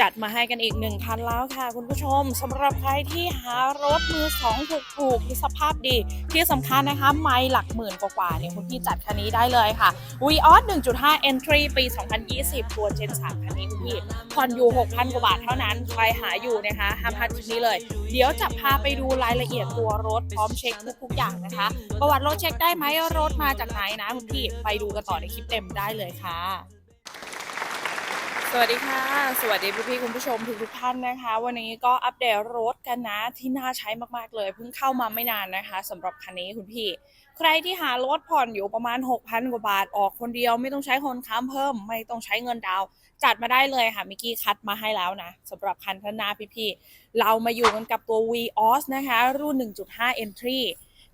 จัดมาให้กันอีกหนึ่งคันแล้วค่ะ คุณผู้ชมสำหรับใครที่หารถมือสองถูกๆที่สภาพดี ที่สำคัญนะคะ ไม่หลักหมื่นกว่าๆเนี่ยคุณพี่จัดคันนี้ได้เลยค่ะ v ีออส1.5 Entry ปี 2020 ตัว Gen 3คันนี้คุณพี่ผ่อนอยู่ 6,000 กว่าบาทเท่านั้นใครหาอยู่นะคะห้ามพลาดคลิปนี้เลย เดี๋ยวจะพาไปดูรายละเอียดตัวรถพร้อมเช็คทุกๆอย่างนะคะ ประวัติรถเช็คได้ไหมรถมาจากไหนนะคุณพี่ไปดูกันต่อในคลิปเต็มได้เลยค่ะ สวัสดีค่ะ สวัสดีพี่ๆคุณผู้ชมทุกทุกท่านนะคะ วันนี้ก็อัปเดตรถกันนะที่น่าใช้มากๆเลยเพิ่งเข้ามาไม่นานนะคะสำหรับคันนี้คุณพี่ ใครที่หารถผ่อนอยู่ประมาณ 6,000 กว่าบาทออกคนเดียวไม่ต้องใช้คนค้ำเพิ่ม ไม่ต้องใช้เงินดาว จัดมาได้เลยค่ะมิกกี้คัดมาให้แล้วนะสำหรับคันข้างหน้าพี่ๆเรามาอยู่กันกับตัว v ีออสนะคะ รุ่น 1.5 Entry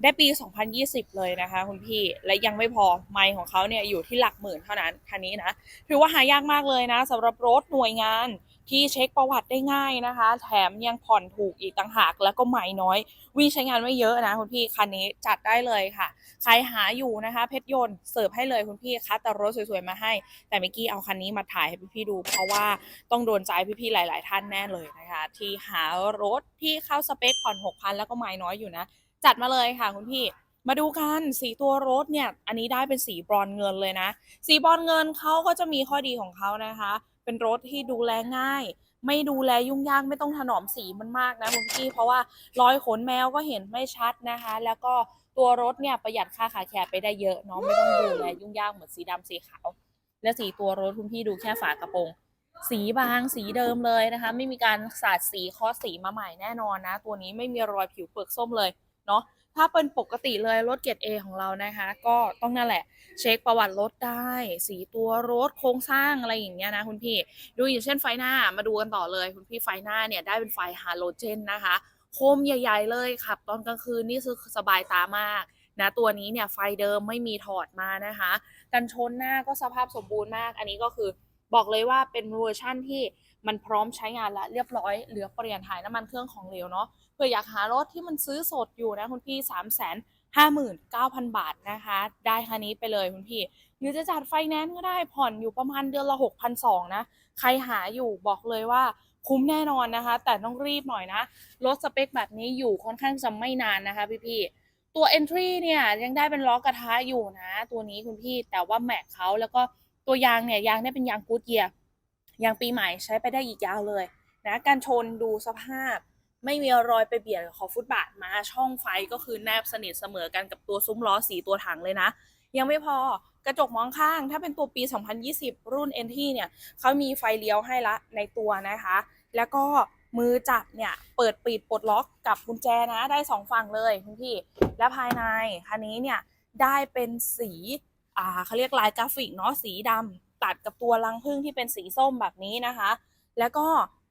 ได้ปี 2020 เลยนะคะคุณพี่และยังไม่พอไมค์ของเขาเนี่ยอยู่ที่หลักหมื่นเท่านั้นคันนี้นะถือว่าหายากมากเลยนะสำหรับรถหน่วยงานที่เช็คประวัติได้ง่ายนะคะ แถมยังผ่อนถูกอีกต่างหาก แล้วก็ไม่น้อย วิ่งใช้งานไม่เยอะนะคุณพี่คันนี้จัดได้เลยค่ะ ใครหาอยู่นะคะ เพชรยนต์เสิร์ฟให้เลยคุณพี่คัดแต่รถสวยๆมาให้ แต่เมื่อกี้เอาคันนี้มาถ่ายให้พี่ๆดู เพราะว่าต้องโดนใจพี่ๆหลาย ๆ ท่านแน่เลยนะคะ ที่หารถที่เข้าสเปคผ่อน6,000แล้วก็ไม่น้อยอยู่นะ จัดมาเลยค่ะคุณพี่ มาดูกันสีตัวรถเนี่ย อันนี้ได้เป็นสีบรอนเงินเลยนะ สีบรอนเงินเขาก็จะมีข้อดีของเขานะคะ เป็นรถที่ดูแลง่าย ไม่ดูแลยุ่งยากไม่ต้องถนอมสีมันมากนะคุณพี่ เพราะว่ารอยขนแมวก็เห็นไม่ชัดนะคะ แล้วก็ตัวรถเนี่ยประหยัดค่าขาแคร์ไปได้เยอะเนาะไม่ต้องดูแลยุ่งยากเหมือนสีดำสีขาว และสีตัวรถคุณพี่ดูแค่ฝากระโปรงสีบางสีเดิมเลยนะคะ ไม่มีการสาดสีคอสสีมาใหม่แน่นอนนะ ตัวนี้ไม่มีรอยผิวเปลือกส้มเลย เนาะถ้าเป็นปกติเลยรถเกียรด A ของเรานะคะ ก็ต้องนั่นแหละ เช็คประวัติรถได้ สีตัวรถโครงสร้างอะไรอย่างเงี้ยนะคุณพี่ ดูอย่างเช่นไฟหน้ามาดูกันต่อเลย คุณพี่ไฟหน้าเนี่ยได้เป็นไฟฮาโลเจนนะคะ โคมใหญ่ ๆ เลยขับ ตอนกลางคืนนี่คือสบายตามากนะตัวนี้เนี่ยไฟเดิมไม่มีถอดมานะคะ กันชนหน้าก็สภาพสมบูรณ์มาก อันนี้ก็คือ บอกเลยว่าเป็นเวอร์ชั่นที่มันพร้อมใช้งานและเรียบร้อยเหลือเปลี่ยนถ่ายน้ำมันเครื่องของเหลวเนาะเพื่ออยากหารถที่มันซื้อสดอยู่นะคุณพี่3 5 9 0 0 0 บาทนะคะ ได้คันนี้ไปเลยคุณพี่ หรือจะจัดไฟแนนซ์ก็ได้ผ่อนอยู่ประมาณเดือนละ6,200นะ ใครหาอยู่บอกเลยว่าคุ้มแน่นอนนะคะ แต่ต้องรีบหน่อยนะ รถสเปคแบบนี้อยู่ค่อนข้างจะไม่นานนะคะพี่ๆตัว Entry เนี่ยยังได้เป็นล้อกระทะอยู่นะ ตัวนี้คุณพี่แต่ว่าแม็กเขาแล้วก็ ตัวยางเนี่ยยางเนี่ยเป็นยางกูดเยียร์ยางปีใหม่ใช้ไปได้อีกยาวเลยนะการชนดูสภาพ ไม่มีรอยไปเบียดขอบฟุตบาทมาช่องไฟก็คือแนบสนิทเสมอกันกับตัวซุ้มล้อสีตัวถังเลยนะ ยังไม่พอกระจกมองข้าง ถ้าเป็นตัวปี 2020 รุ่น NT เนี่ยเขามีไฟเลี้ยวให้ละในตัวนะคะ แล้วก็มือจับเนี่ยเปิดปิดปลดล็อกกับกุญแจนะได้สองฝั่งเลยคุณพี่ และภายในคันนี้เนี่ยได้เป็นสี อ่าเขาเรียกลายกราฟิกเนาะสีดำตัดกับตัวรังผึ้งที่เป็นสีส้มแบบนี้นะคะ แล้วก็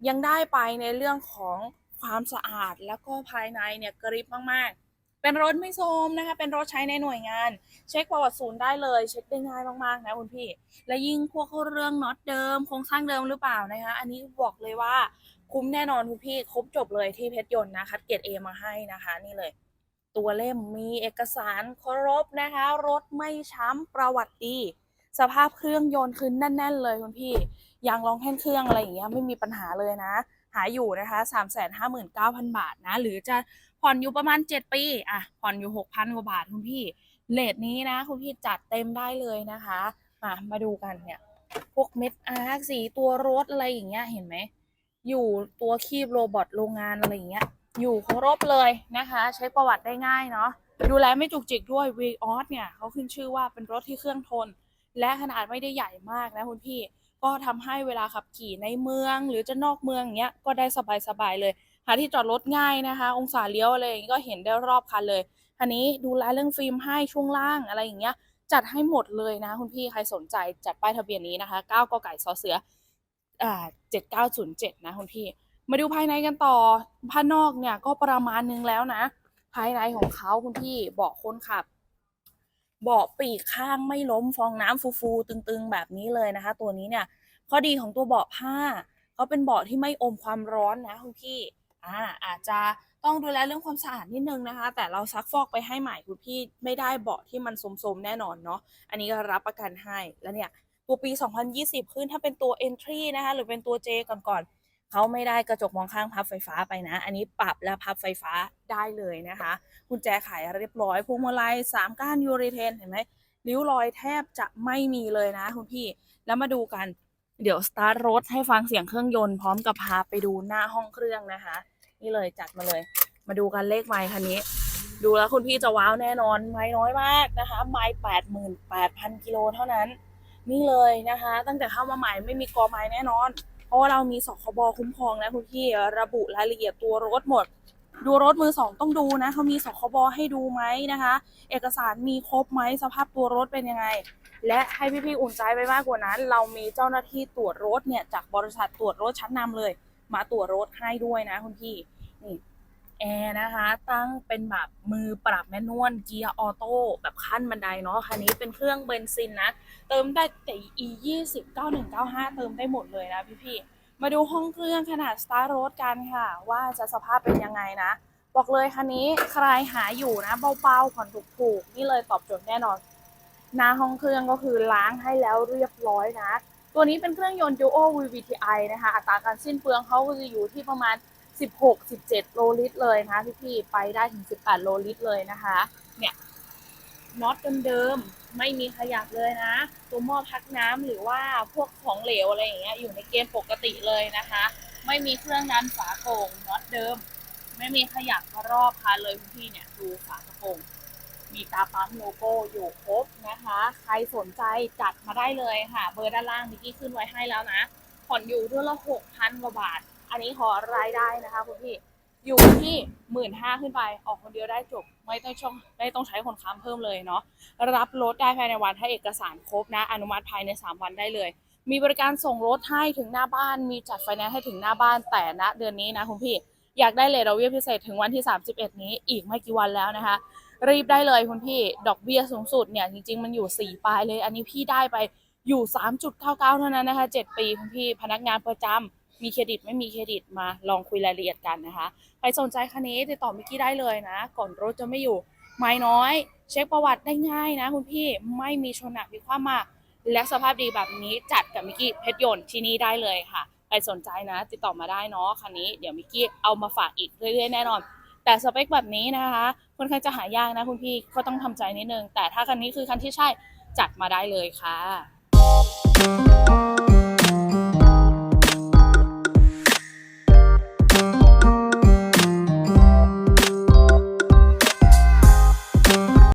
ยังได้ไปในเรื่องของความสะอาดแล้วก็ภายในเนี่ยกริบมากๆ เป็นรถไม่โทรมนะคะ เป็นรถใช้ในหน่วยงาน เช็คประวัติศูนย์ได้เลย เช็คได้ง่ายมากๆนะคุณพี่ และยิ่งพวกเรื่องน็อตเดิมโครงสร้างเดิมหรือเปล่านะคะ อันนี้บอกเลยว่าคุ้มแน่นอนคุณพี่ ครบจบเลยที่เพชรยนต์นะคัดเกรดเอมาให้นะคะ นี่เลย ตัวเล่มมีเอกสารครบนะคะ รถไม่ช้ำประวัติดี สภาพเครื่องยนต์คือแน่น ๆ เลยคุณพี่ยางรองแท่นเครื่องอะไรอย่างเงี้ยไม่มีปัญหาเลยนะ หาอยู่นะคะ 3 5 9 0 0 0 บาทนะ หรือจะผ่อนอยู่ประมาณ 7 ปีอะผ่อนอยู่ 6,000 กว่าบาทคุณพี่เลทนี้นะ คุณพี่จัดเต็มได้เลยนะคะมามาดูกันเนี่ย พวกเม็ดอาร์สีตัวรถอะไรอย่างเงี้ยเห็นไหมอยู่ตัวคีบโรบอทโรงงานอะไรอย่างเงี้ย อยู่ครบเลยนะคะ ใช้ประวัติได้ง่ายเนาะดูแลไม่จุกจิกด้วย v ีออสเนี่ยเขาขึ้นชื่อว่าเป็นรถที่เครื่องทน และขนาดไม่ได้ใหญ่มากนะคุณพี่ ก็ทำให้เวลาขับขี่ในเมือง หรือจะนอกเมืองอย่างเงี้ยก็ได้สบายๆเลย หาที่จอดรถง่ายนะคะ องศาเลี้ยวอะไรอย่างงี้ก็เห็นได้รอบคันเลยคันนี้ดูแลเรื่องฟิล์มให้ช่วงล่างอะไรอย่างเงี้ย จัดให้หมดเลยนะคุณพี่ใครสนใจจัดป้ายทะเบียนนี้นะคะ9กไก่ซอเสืออ่า7907 นะคุณพี่ มาดูภายในกันต่อภายนอกเนี่ยก็ประมาณนึงแล้วนะ ภายในของเขาคุณพี่เบาะคนขับเบาะปีกข้างไม่ล้มฟองน้ำฟูๆตึงๆ แบบนี้เลยนะคะ ตัวนี้เนี่ยข้อดีของตัวเบาะผ้าเขาเป็นเบาะที่ไม่อมความร้อนนะคุณพี่อ่าอาจจะต้องดูแลเรื่องความสะอาดนิดนึงนะคะ แต่เราซักฟอกไปให้ใหม่คุณพี่ไม่ได้เบาะที่มันสมๆแน่นอนเนาะอันนี้ก็รับประกันให้แล้วเนี่ยตัวปี 2020 ขึ้นถ้าเป็นตัว entry นะคะหรือเป็นตัว J ก่อนๆ เขาไม่ได้กระจกมองข้างพับไฟฟ้าไปนะ อันนี้ปรับและพับไฟฟ้าได้เลยนะคะกุญแจไขเรียบร้อยพวงมาลัยสามก้านยูริเทนเห็นไหมริ้วรอยแทบจะไม่มีเลยนะคุณพี่ แล้วมาดูกัน เดี๋ยวสตาร์ทรถให้ฟังเสียงเครื่องยนต์พร้อมกับพาไปดูหน้าห้องเครื่องนะคะ นี่เลยจัดมาเลย มาดูกันเลขไมค์คันนี้ ดูแล้วคุณพี่จะว้าวแน่นอนไม้น้อยมากนะคะไม้แปดหมื่นแปดพันกิโลเท่านั้น นี่เลยนะคะ ตั้งแต่เข้ามาใหม่ไม่มีกอไม้แน่นอน ราะว่าเรามีสคบคุ้มครองนะคุณพี่ระบุรายละเอียดตัวรถหมด ดูรถมือสองต้องดูนะเขามีสคบให้ดูไหมนะคะ เอกสารมีครบไหมสภาพตัวรถเป็นยังไง และให้พี่ๆอุ่นใจไปมากกว่านั้น เรามีเจ้าหน้าที่ตรวจรถเนี่ยจากบริษัทตรวจรถชั้นนำเลย มาตรวจรถให้ด้วยนะคุณพี่นี่ แอร์นะคะ ตั้งเป็นแบบมือปรับแมนนวลเกียร์ออโต้แบบขั้นบันไดเนาะคันนี้เป็นเครื่องเบนซินนะ เติมได้แต่ e 2 0 9 1 9 5 เติมได้หมดเลยนะพี่ๆมาดูห้องเครื่องขนาดสตาร์ทรถกันค่ะ ว่าจะสภาพเป็นยังไงนะ บอกเลยคันนี้ใครหาอยู่นะเบาๆผ่อนถูกๆนี่เลยตอบโจทย์แน่นอนหน้าห้องเครื่องก็คือล้างให้แล้วเรียบร้อยนะ ตัวนี้เป็นเครื่องยนต์ Duo VVTi นะคะ อัตราการสิ้นเปลืองเขาก็จะอยู่ที่ประมาณ 16-17 โลลิตรเลยนะพี่ๆไปได้ถึง 18 โลลิตรเลยนะคะ เนี่ยน็อตเดิมๆไม่มีขยับเลยนะ ตัวหม้อพักน้ำหรือว่าพวกของเหลวอะไรอย่างเงี้ยอยู่ในเกณฑ์ปกติเลยนะคะ ไม่มีเครื่องดันฝาโป่งน็อตเดิม ไม่มีขยับรอบคันเลยคุณพี่เนี่ยดูฝากระโปรงมีตาปั๊มโลโก้อยู่ครบนะคะ ใครสนใจจัดมาได้เลยค่ะ เบอร์ด้านล่างมิกกี้ขึ้นไว้ให้แล้วนะ ผ่อนอยู่เดือนละหกพันกว่าบาท อันนี้ขอรายได้นะคะคุณพี่อยู่ที่หมื่นห้าขึ้นไปออกคนเดียวได้จบไม่ต้องช่องไม่ต้องใช้คนค้ำเพิ่มเลยเนาะรับรถได้ภายในวันถ้าเอกสารครบนะ อนุมัติภายใน 3 วันได้เลย มีบริการส่งรถให้ถึงหน้าบ้าน มีจัดไฟแนนซ์ให้ถึงหน้าบ้านแต่ณเดือนนี้นะคุณพี่อยากได้เลทเราเวียพิเศษถึงวันที่ 31 นี้อีกไม่กี่วันแล้วนะคะ รีบได้เลยคุณพี่ดอกเบี้ยสูงสุดเนี่ยจริงๆมันอยู่ 4 ปลายเลย อันนี้พี่ได้ไปอยู่ 3.99 เท่านั้นนะคะ 7 ปีคุณพี่พนักงานประจำ มีเครดิตไม่มีเครดิตมาลองคุยรายละเอียดกันนะคะ ใครสนใจคันนี้ติดต่อมิกกี้ได้เลยนะ ก่อนรถจะไม่อยู่ ไม้น้อย เช็คประวัติได้ง่ายนะ คุณพี่ไม่มีชนหนักมีความมาก และสภาพดีแบบนี้จัดกับมิกกี้เพชรยนต์ที่นี่ได้เลยค่ะ ใครสนใจนะ ติดต่อมาได้เนาะคันนี้เดี๋ยวมิกกี้เอามาฝากอีกเรื่อยๆแน่นอน แต่สเปคแบบนี้นะคะค่อนข้างจะหายากนะคุณพี่ก็ต้องทำใจนิดนึง แต่ถ้าคันนี้คือคันที่ใช่จัดมาได้เลยค่ะ